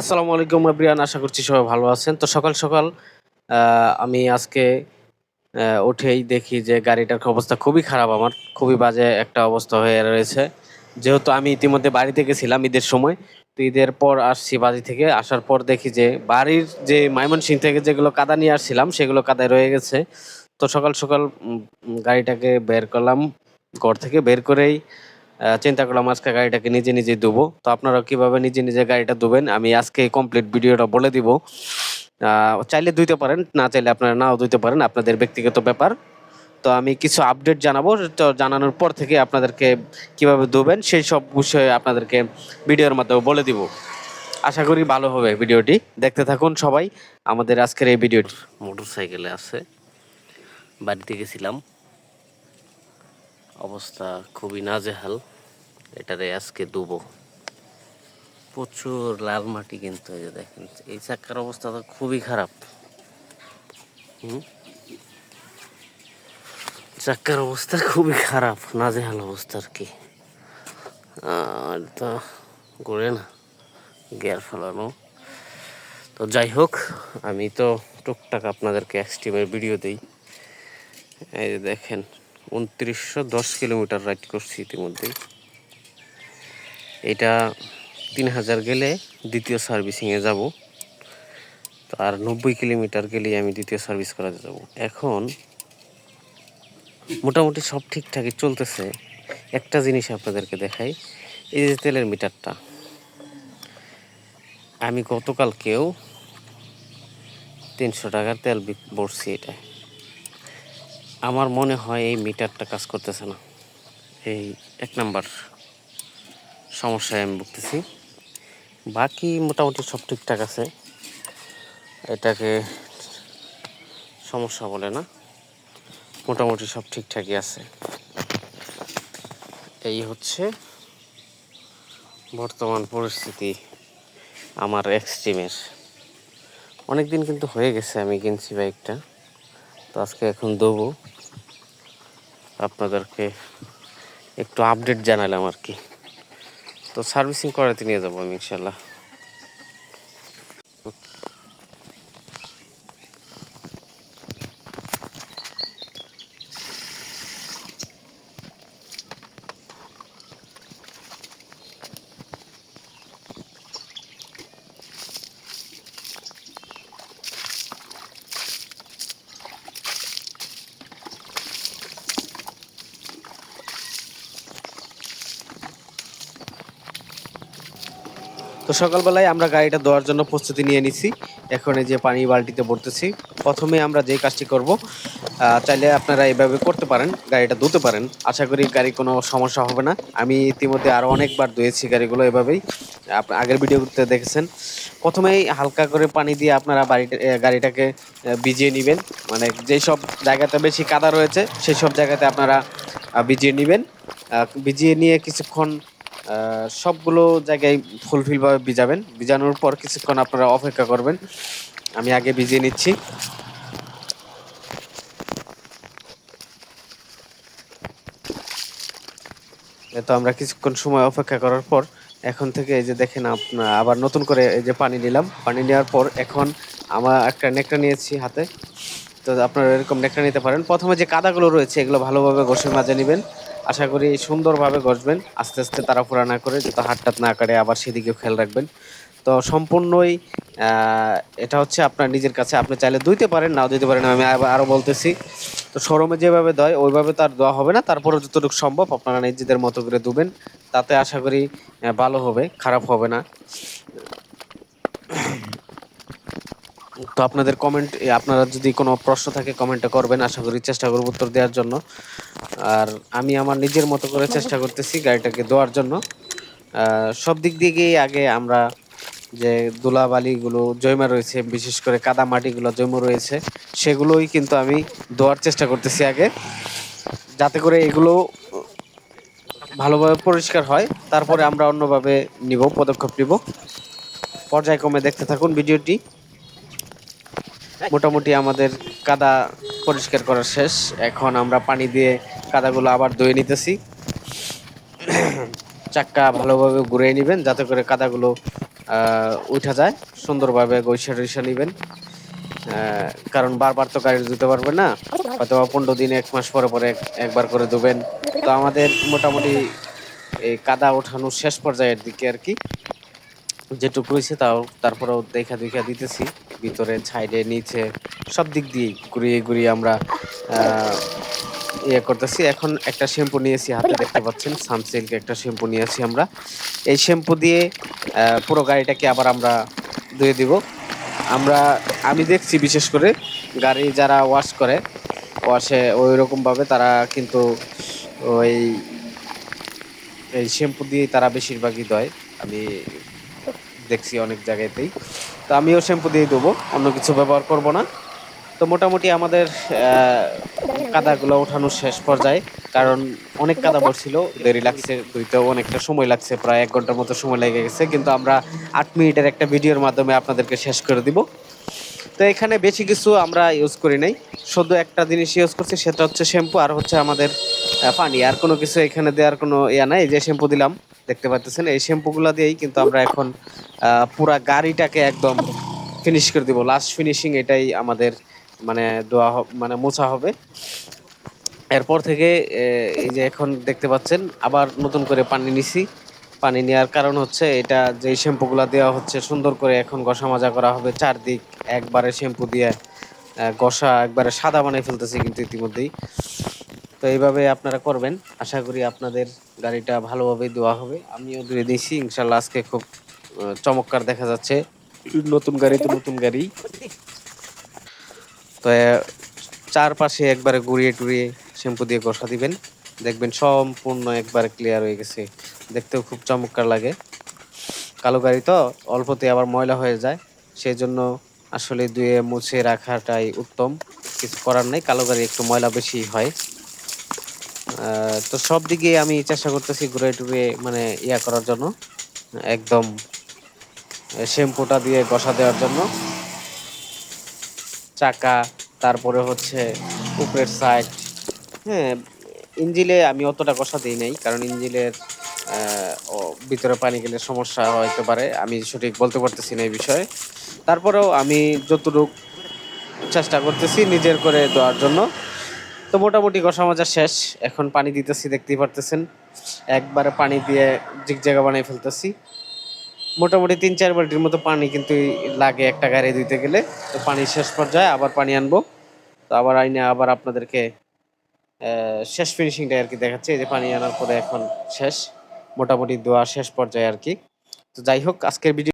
আসসালামু আলাইকুম ব্রিয়ান আশা করছি সবাই ভালো আছেন। তো সকাল সকাল আমি আজকে উঠেই দেখি যে গাড়িটার অবস্থা খুবই খারাপ আমার, খুবই বাজে একটা অবস্থা হয়ে রয়েছে। যেহেতু আমি ইতিমধ্যে বাড়িতে গেছিলাম ঈদের সময়, তো ঈদের পর আসছি বাড়ি থেকে, আসার পর দেখি যে বাড়ির যে ময়মনসিং থেকে যেগুলো কাদা নিয়ে আসছিলাম, সেগুলো কাদায় রয়ে গেছে। তো সকাল সকাল গাড়িটাকে বের করলাম, ঘর থেকে বের করেই চিন্তা করলাম আজকে গাড়িটাকে নিজে নিজে ধুবো। তো আপনারা কীভাবে নিজে নিজে গাড়িটা ধুবেন, আমি আজকে কমপ্লিট ভিডিওটা বলে দিব। চাইলে ধুইতে পারেন, না চাইলে আপনারা নাও ধুইতে পারেন, আপনাদের ব্যক্তিগত ব্যাপার। তো আমি কিছু আপডেট জানাব, তো জানানোর পর থেকে আপনাদেরকে কীভাবে দেবেন সেই সব বিষয়ে আপনাদেরকে ভিডিওর মাধ্যমে বলে দিব। আশা করি ভালো হবে ভিডিওটি। দেখতে থাকুন সবাই, আমাদের আজকের এই ভিডিওটি। মোটর সাইকেলে আছে, বাড়িতে গেছিলাম। অবস্থা খুবই নাজেহাল। এটাতে আজকে ডুবো প্রচুর লাল মাটি কিন্তু এই যে দেখেন, এই চাক্কার অবস্থা তো খুবই খারাপ। হুম? চাক্কার অবস্থা খুবই খারাপ, নাজেহাল অবস্থা আর কি। আর তো ঘুরে না, গিয়ার ফেলানো। তো যাই হোক, আমি তো টুকটাক আপনাদেরকে এক্সট্রিমের ভিডিও দিই। এই যে দেখেন উনত্রিশশো দশ কিলোমিটার রাইড করছি ইতিমধ্যেই। এটা তিন হাজার গেলে দ্বিতীয় সার্ভিসিংয়ে যাব। আর নব্বই কিলোমিটার গেলেই আমি দ্বিতীয় সার্ভিস করাতে যাব। এখন মোটামুটি সব ঠিকঠাকই চলতেছে। একটা জিনিস আপনাদেরকে দেখাই, এই যে তেলের মিটারটা। আমি গতকালকেও তিনশো টাকার তেল ভরছি এটা। আমার মনে হয় এই মিটারটা কাজ করতেছে না। এই এক নাম্বার সমস্যায় আমি ভুগতেছি। বাকি মোটামুটি সব ঠিকঠাক আছে। এটাকে সমস্যা বলে না। মোটামুটি সব ঠিকঠাকই আছে। এই হচ্ছে বর্তমান পরিস্থিতি আমার এক্সট্রিমের। অনেক দিন কিন্তু হয়ে গেছে আমি কিনছি বাইকটা। তো আজকে এখন দেবো। আপনাদেরকে একটু আপডেট জানালাম আর কি। তো সার্ভিসিং করাতে নিয়ে যাব আমি ইনশাল্লাহ তো সকালবেলায় আমরা গাড়িটা ধোয়ার জন্য প্রস্তুতি নিয়ে নিছি। এখন এই যে পানি বালতিতে ভরতেছি। প্রথমে আমরা যে কাজটি করব চাইলে আপনারা এভাবে করতে পারেন, গাড়িটা ধুতে পারেন। আশা করি গাড়ি কোনো সমস্যা হবে না। আমি ইতিমধ্যে আরও অনেকবার ধুয়েছি গাড়িগুলো এভাবেই। আগের ভিডিওতে দেখেছেন। প্রথমেই হালকা করে পানি দিয়ে আপনারা বাড়িটা গাড়িটাকে ভিজিয়ে নেবেন। মানে যেই সব জায়গাতে বেশি কাদা রয়েছে, সেই সব জায়গাতে আপনারা ভিজিয়ে নেবেন। ভিজিয়ে নিয়ে কিছুক্ষণ সবগুলো জায়গায় ফুলফিলভাবে ভিজাবেন। ভিজানোর পর কিছুক্ষণ আপনারা অপেক্ষা করবেন। আমি আগে ভিজিয়ে নিচ্ছি। তো আমরা কিছুক্ষণ সময় অপেক্ষা করার পর এখন থেকে এই যে দেখেন আপনার আবার নতুন করে এই যে পানি নিলাম। পানি নেওয়ার পর এখন আমার একটা নেকটা নিয়েছি হাতে। তো আপনারা এরকম নেকটা নিতে পারেন। প্রথমে যে কাদাগুলো রয়েছে, এগুলো ভালোভাবে ঘষে মাজে নেবেন। আশা করি সুন্দরভাবে ঘষবেন আস্তে আস্তে তাড়াহুড়া না করে যাতে হাত টাত না কাটে, আবার সেদিকেও খেয়াল রাখবেন। তো সম্পূর্ণই এটা হচ্ছে আপনার নিজের কাছে। আপনি চাইলে ধুইতে পারেন, নাও দিতে পারেন, আমি আরও বলতেছি। তো শোরুমে যেভাবে দেয়, ওইভাবে তার দেওয়া হবে না। তারপরে যতটুকু সম্ভব আপনারা নিজেদের মতো করে ধুবেন। তাতে আশা করি ভালো হবে, খারাপ হবে না। তো আপনাদের কমেন্ট আপনারা যদি কোনো প্রশ্ন থাকে কমেন্টে করবেন। আশা করি চেষ্টা করব উত্তর দেওয়ার জন্য। আর আমি আমার নিজের মতো করে চেষ্টা করতেছি গাড়িটাকে ধোয়ার জন্য। সব দিক দিকেই আগে আমরা যে ধুলাবালিগুলো জৈমা রয়েছে, বিশেষ করে কাদা মাটিগুলো জৈম রয়েছে, সেগুলোই কিন্তু আমি ধোয়ার চেষ্টা করতেছি আগে, যাতে করে এগুলো ভালোভাবে পরিষ্কার হয়। তারপরে আমরা অন্যভাবে নিব, পদক্ষেপ নিব। পর্যায়ক্রমে দেখতে থাকুন ভিডিওটি। মোটামুটি আমাদের কাদা পরিষ্কার করা শেষ। এখন আমরা পানি দিয়ে কাদাগুলো আবার ধুয়ে নিতেছি। চাক্কা ভালোভাবে ঘুরিয়ে নেবেন, যাতে করে কাদাগুলো উঠা যায়। সুন্দরভাবে গৈসা টৈসা নেবেন। কারণ বারবার তো গাড়ি ধুতে পারবেন না হয়তো পনেরো দিন, এক মাস পরে পরে একবার করে ধুবেন। তো আমাদের মোটামুটি এই কাদা ওঠানোর শেষ পর্যায়ের দিকে আর কি। যেটুকু রয়েছে তাও তারপরেও দেখা দেখা দিতেছি। ভিতরে সাইডে নিচে, সব দিক দিয়েই ঘুরিয়ে ঘুরিয়ে আমরা ইয়ে করতেছি। এখন একটা শ্যাম্পু নিয়েছি হাতে, দেখতে পাচ্ছেন, সানসিল্ক একটা শ্যাম্পু নিয়েছি আমরা। এই শ্যাম্পু দিয়ে পুরো গাড়িটাকে আবার আমরা ধুয়ে দিব। আমরা, আমি দেখছি বিশেষ করে, গাড়ি যারা ওয়াশ করে, ওয়াশে ওই রকম ভাবে তারা কিন্তু ওই, এই শ্যাম্পু দিয়ে তারা বেশিরভাগই দেয় আমি দেখছি অনেক জায়গাতেই। তো আমিও শ্যাম্পু দিয়ে দেবো অন্য কিছু ব্যবহার করব না। তো মোটামুটি আমাদের কাদাগুলো ওঠানোর শেষ পর্যায়ে, কারণ অনেক কাদা পড়ছিল, দেরি লাগছে দুইতেও অনেকটা সময় লাগছে, প্রায় এক ঘণ্টার মতো সময় লেগে গেছে, কিন্তু আমরা আট মিনিটের একটা ভিডিওর মাধ্যমে আপনাদেরকে শেষ করে দিব। তো এখানে বেশি কিছু আমরা ইউজ করি নাই, শুধু একটা জিনিস ইউজ করছি, সেটা হচ্ছে শ্যাম্পু, আর হচ্ছে আমাদের পানি, আর কোনো কিছু এখানে দেওয়ার কোনো ইয়া নাই যে শ্যাম্পু দিলাম, দেখতে পাচ্ছেন, এই শ্যাম্পুগুলো দিয়েই কিন্তু আমরা এখন পুরা গাড়িটাকে একদম ফিনিশ করে দিব লাস্ট ফিনিশিং এটাই আমাদের মানে দোয়া মানে মোছা হবে। এরপর থেকে এই যে এখন দেখতে পাচ্ছেন, আবার নতুন করে পানি নিছি। পানি নেওয়ার কারণ হচ্ছে এটা যে শ্যাম্পুগুলো দেওয়া হচ্ছে, সুন্দর করে এখন ঘষা মাজা করা হবে চারদিক। একবারে শ্যাম্পু দিয়ে ঘষা একবারে সাদা বানিয়ে ফেলতেছি কিন্তু ইতিমধ্যেই। তো এইভাবে আপনারা করবেন। আশা করি আপনাদের গাড়িটা ভালোভাবে দেওয়া হবে। আমিও ধুয়ে দিয়েছি ইনশাল্লাহ আজকে খুব চমৎকার দেখা যাচ্ছে। নতুন গাড়ি তো নতুন গাড়ি। তো চারপাশে একবারে ঘুরিয়ে টুরিয়ে শ্যাম্পু দিয়ে ঘষা দিবেন। দেখবেন সম্পূর্ণ একবারে ক্লিয়ার হয়ে গেছে। দেখতেও খুব চমৎকার লাগে। কালো গাড়ি তো, অল্পতে আবার ময়লা হয়ে যায়। সেই জন্য আসলে ধুয়ে মুছে রাখাটাই উত্তম। কিছু করার নেই, কালো গাড়ি একটু ময়লা বেশি হয়। তো সব দিকে আমি চেষ্টা করতেছি ঘুরে টুরে মানে ইয়া করার জন্য। একদম শ্যাম্পুটা দিয়ে ঘষা দেওয়ার জন্য। চাকা, তারপরে হচ্ছে উপরের সাইড হ্যাঁ ইঞ্জিলে আমি অতটা কষা দিই নাই, কারণ ইঞ্জিলের ভিতরে পানি গেলে সমস্যা হতে পারে। আমি সঠিক বলতে পারতেছি না এই বিষয়ে। তারপরেও আমি যতটুকু চেষ্টা করতেছি নিজের করে দেওয়ার জন্য। তো মোটামুটি কষা মাজা শেষ। এখন পানি দিতেছি, দেখতেই পারতেছেন। একবারে পানি দিয়ে জিগ জায়গা বানিয়ে ফেলতেছি। মোটামুটি তিন চার বালতির মতো পানি কিন্তু লাগে একটা গাড়ি দিতে গেলে। তো পানি শেষ পর্যায়ে আবার পানি আনব। তো আবার আইনে আবার আপনাদেরকে শেষ ফিনিশিংটা আর কি দেখাচ্ছে। এই যে পানি আনার পরে এখন শেষ, মোটামুটি দোয়া শেষ পর্যায়ে আর কি তো যাই হোক, আজকের ভিডিও